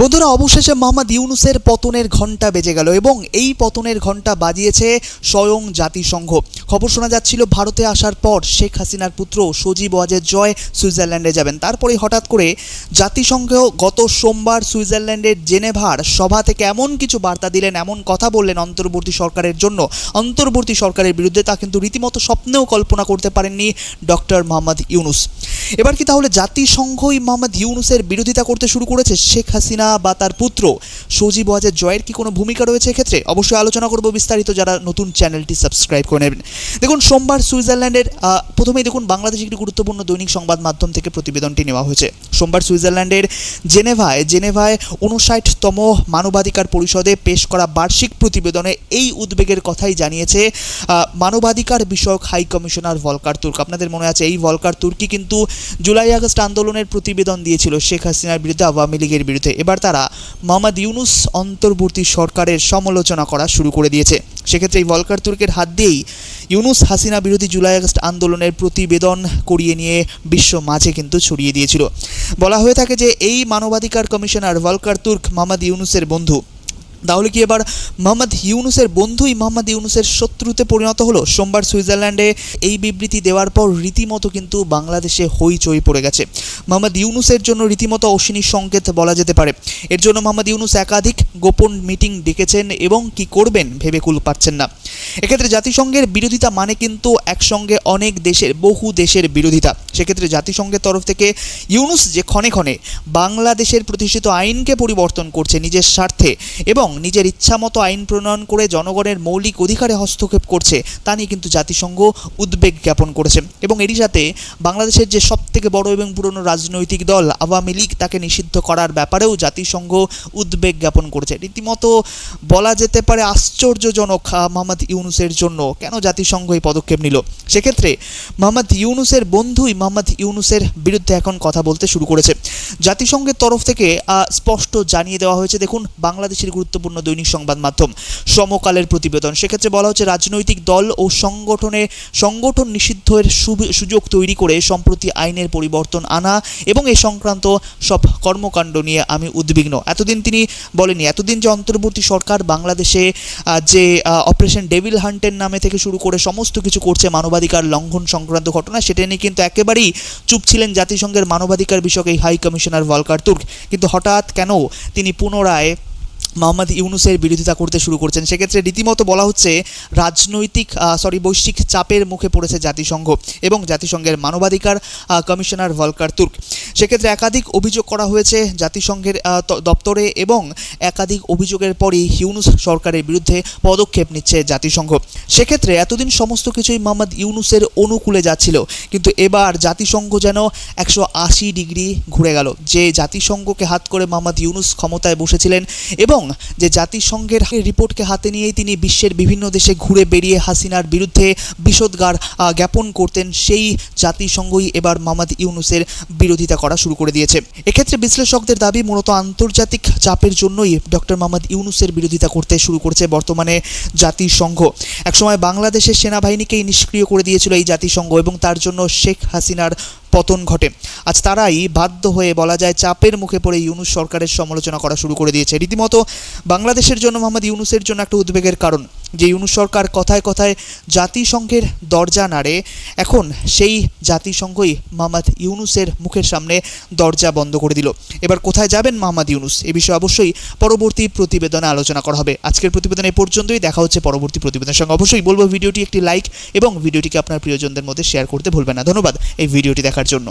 বন্ধুরা, অবশেষে মোহাম্মদ ইউনুসের পতনের ঘণ্টা বেজে গেল এবং এই পতনের ঘণ্টা বাজিয়েছে স্বয়ং জাতিসংঘ। খবর শোনা যাচ্ছিল, ভারতে আসার পর শেখ হাসিনার পুত্র সজীব ওয়াজেদ জয় সুইজারল্যান্ডে যাবেন। তারপরে হঠাৎ করে জাতিসংঘ গত সোমবার সুইজারল্যান্ডের জেনেভার সভা থেকে এমন কিছু বার্তা দিলেন, এমন কথা বললেন অন্তর্বর্তী সরকারের জন্য। অন্তর্বর্তী সরকারের বিরুদ্ধে তা কিন্তু রীতিমতো স্বপ্নেও কল্পনা করতে পারেননি ডক্টর মোহাম্মদ ইউনুস। এবার কি তাহলে জাতিসংঘই মোহাম্মদ ইউনুসের বিরোধিতা করতে শুরু করেছে শেখ হাসিনা বা তার পুত্র? সজীব ওয়াজেদ জয়ের কি কোনো ভূমিকা রয়েছে এক্ষেত্রে? অবশ্যই আলোচনা করব বিস্তারিত, যারা নতুন চ্যানেলটি সাবস্ক্রাইব করে নেবেন। দেখুন, সোমবার সুইজারল্যান্ডের প্রথমেই দেখুন, বাংলাদেশ একটি গুরুত্বপূর্ণ দৈনিক সংবাদ মাধ্যম থেকে প্রতিবেদনটি নেওয়া হয়েছে। সোমবার সুইজারল্যান্ডের জেনেভায় জেনেভায় উনষাটতম মানবাধিকার পরিষদে পেশ করা বার্ষিক প্রতিবেদনে এই উদ্বেগের কথাই জানিয়েছে মানবাধিকার বিষয়ক হাই কমিশনার ভলকার তুর্ক। আপনাদের মনে আছে, এই ভলকার তুর্কি কিন্তু জুলাই আগস্ট আন্দোলনের প্রতিবেদন দিয়েছিল শেখ হাসিনার বিরুদ্ধে আওয়ামী লীগের বিরুদ্ধে। এবার তারা মোহাম্মদ ইউনুস অন্তর্বর্তী সরকারের সমালোচনা করা শুরু করে দিয়েছে। সেক্ষেত্রে এই ভলকার তুর্কের হাত দিয়েই ইউনুস হাসিনা বিরোধী জুলাই আগস্ট আন্দোলনের প্রতিবেদন করিয়ে নিয়ে বিশ্ব মাঝে কিন্তু ছড়িয়ে দিয়েছিল। বলা হয়ে থাকে যে এই মানবাধিকার কমিশনার ভলকার তুর্ক মোহাম্মদ ইউনুসের বন্ধু। তাহলে কি এবার মোহাম্মদ ইউনুসের বন্ধুই মোহাম্মদ ইউনুসের শত্রুতে পরিণত হলো? সোমবার সুইজারল্যান্ডে এই বিবৃতি দেওয়ার পর রীতিমতো কিন্তু বাংলাদেশে হইচই পড়ে গেছে। মোহাম্মদ ইউনুসের জন্য রীতিমতো অশ্বিনী সংকেত বলা যেতে পারে। এর জন্য মোহাম্মদ ইউনুস একাধিক গোপন মিটিং ডেকেছেন এবং কি করবেন ভেবে কুল পাচ্ছেন না। এক্ষেত্রে জাতিসংঘের বিরোধিতা মানে কিন্তু একসঙ্গে অনেক দেশের, বহু দেশের বিরোধিতা। সেক্ষেত্রে জাতিসংঘের তরফ থেকে ইউনুস যে ক্ষণে ক্ষণে বাংলাদেশের প্রতিষ্ঠিত আইনকে পরিবর্তন করছে নিজের স্বার্থে এবং নিজের ইচ্ছামতো আইন প্রণয়ন করে জনগণের মৌলিক অধিকারে হস্তক্ষেপ করছে, তা নিয়ে কিন্তু জাতিসংঘ উদ্বেগ জ্ঞাপন করেছে। এবং এরই সাথে বাংলাদেশের যে সবথেকে বড় এবং পুরনো রাজনৈতিক দল আওয়ামী লীগ, তাকে নিষিদ্ধ করার ব্যাপারেও জাতিসংঘ উদ্বেগ জ্ঞাপন করেছে। রীতিমতো বলা যেতে পারে আশ্চর্যজনক মোহাম্মদ ইউনুসের জন্য কেন জাতিসংঘ এই পদক্ষেপ নিল? সেক্ষেত্রে মোহাম্মদ ইউনুসের বন্ধুই মোহাম্মদ ইউনুসের বিরুদ্ধে এখন কথা বলতে শুরু করেছে। জাতিসংঘের তরফ থেকে স্পষ্ট জানিয়ে দেওয়া হয়েছে, দেখুন, বাংলাদেশের গুরুত্বপূর্ণ দৈনিক সংবাদ মাধ্যম, সমকালের প্রতিবেদন। সেক্ষেত্রে বলা হচ্ছে, রাজনৈতিক দল ও সংগঠনে, সংগঠন নিষিদ্ধের সুযোগ তৈরি করে সম্প্রতি আইনের পরিবর্তন আনা এবং এ সংক্রান্ত সব কর্মকাণ্ড নিয়ে আমি উদ্বিগ্ন। এতদিন তিনি বলেনি এতদিন যে অন্তর্বর্তী সরকার বাংলাদেশে যে অপারেশন ডেভিল হান্টের নামে থেকে শুরু করে সমস্ত কিছু করছে মানবাধিকার লঙ্ঘন সংক্রান্ত ঘটনা, সেটা নিয়ে কিন্তু একেবারেই চুপ ছিলেন জাতিসংঘের মানবাধিকার বিষয়ক এই হাই কমিশনার ভলকার তুর্ক। কিন্তু হঠাৎ কেন তিনি পুনরায় মোহাম্মদ ইউনুসের বিরোধিতা করতে শুরু করছেন। সেক্ষেত্রে রীতিমতো বলা হচ্ছে, রাজনৈতিক সরি বৈশ্বিক চাপের মুখে পড়েছে জাতিসংঘ এবং জাতিসংঘের মানবাধিকার কমিশনার ভলকার তুর্ক। সেক্ষেত্রে একাধিক অভিযোগ করা হয়েছে জাতিসংঘের দপ্তরে এবং একাধিক অভিযোগের পরই ইউনুস সরকারের বিরুদ্ধে পদক্ষেপ নিচ্ছে জাতিসংঘ। সেক্ষেত্রে এতদিন সমস্ত কিছুই মোহাম্মদ ইউনুসের অনুকূলে যাচ্ছিল। কিন্তু এবার জাতিসংঘ যেন একশো আশি ডিগ্রি ঘুরে গেল। যে জাতিসংঘকে হাত করে মোহাম্মদ ইউনুস ক্ষমতায় বসেছিলেন এবং যে জাতিসংঘের রিপোর্টকে হাতে নিয়েই তিনি বিশ্বের বিভিন্ন দেশে ঘুরে বেরিয়ে হাসিনার বিরুদ্ধে বিষোদ্গার জ্ঞাপন করতেন, সেই জাতিসংঘই এবার মোহাম্মদ ইউনুসের বিরোধিতা করা শুরু করে দিয়েছে। এক্ষেত্রে বিশ্লেষকদের দাবি মূলত আন্তর্জাতিক চাপের জন্যই ডক্টর মোহাম্মদ ইউনুসের বিরোধিতা করতে শুরু করেছে বর্তমানে জাতিসংঘ। একসময় বাংলাদেশের সেনাবাহিনীকেই নিষ্ক্রিয় করে দিয়েছিল এই জাতিসংঘ এবং তার জন্য শেখ হাসিনার পতন ঘটে। আজ তারাই বাধ্য হয়ে বলা যায় চাপের মুখে পড়ে ইউনুস সরকারের সমালোচনা করা শুরু করে দিয়েছে। রীতিমতো বাংলাদেশের জন্য মোহাম্মদ ইউনুসের জন্য একটা উদ্বেগের কারণ, যে ইউনুস সরকার কথায় কথায় জাতিসংঘের দরজা নাড়ে, এখন সেই জাতিসংঘই মোহাম্মদ ইউনুসের মুখের সামনে দরজা বন্ধ করে দিল। এবার কোথায় যাবেন মোহাম্মদ ইউনুস? এ বিষয়ে অবশ্যই পরবর্তী প্রতিবেদনে আলোচনা করা হবে। আজকের প্রতিবেদন এ পর্যন্তই। দেখা হচ্ছে পরবর্তী প্রতিবেদনের সঙ্গে। অবশ্যই বলব, ভিডিওটি একটি লাইক এবং ভিডিওটিকে আপনার প্রিয়জনদের মধ্যে শেয়ার করতে ভুলবেন না। ধন্যবাদ। এই ভিডিওটি দেখার জন্য।